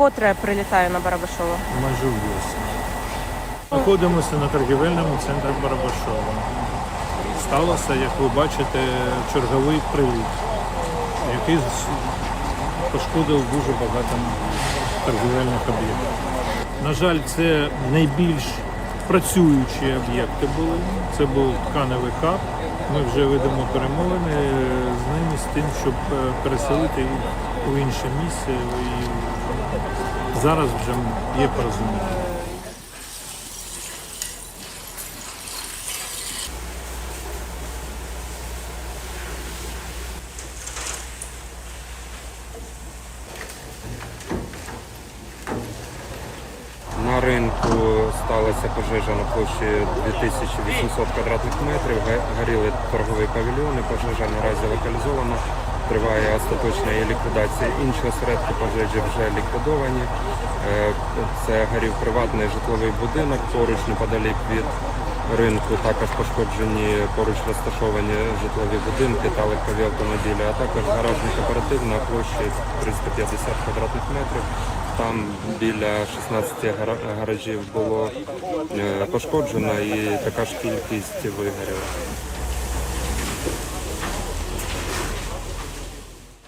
вкотре прилітаю на Барабашово. майже в осінь. Знаходимося на торгівельному центрі Барабашова. Сталося, як ви бачите, черговий приліт, який пошкодив дуже багато торгівельних об'єктів. На жаль, це найбільш працюючі об'єкти були. Це був тканевий хаб. Ми вже ведемо перемовини з ними з тим, щоб е, переселити їх у інше місце. І зараз вже є порозуміння. Ринку сталася пожежа на площі 2800 квадратних метрів. Горіли торгові павільйони. Пожежа наразі локалізована. Триває остаточна її ліквідація. Інші осередки пожежі вже ліквідовані. Е, Це горів приватний житловий будинок поруч неподалік від ринку. Також пошкоджені поруч розташовані житлові будинки та легкові автомобілі, а також гаражний кооператив на площі 350 квадратних метрів. Там біля 16 гара- гаражів було е, пошкоджено і така ж кількість вигоріла.